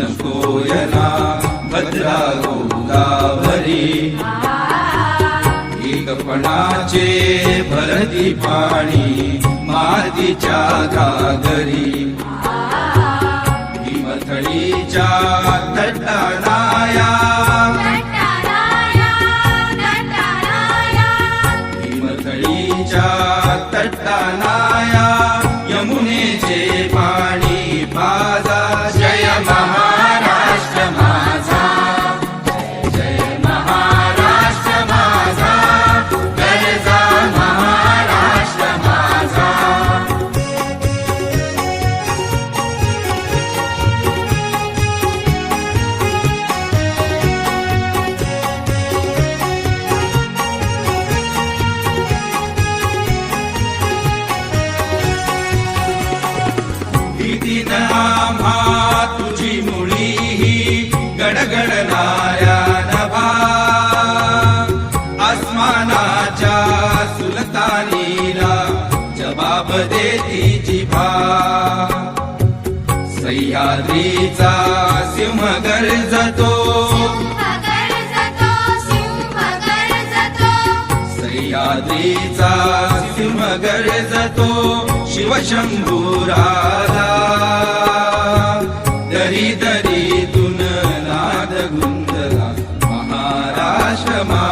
मन भद्रा गोदावरी एकपणाचे भरती पाणी मातीच्या गागरी हिमथळीच्या तटनाया हिमथळीच्या आम्हा तुझी मुळी ही गडगडणाऱ्या नभा आसमानाच्या सुलतानीला जबाब देती जिभा सह्याद्रीचा सिंह गरजतो सह्याद्रीचा सिंह गरजतो दरी दरी तुन नाद गुंजला. महाराष्ट्र मा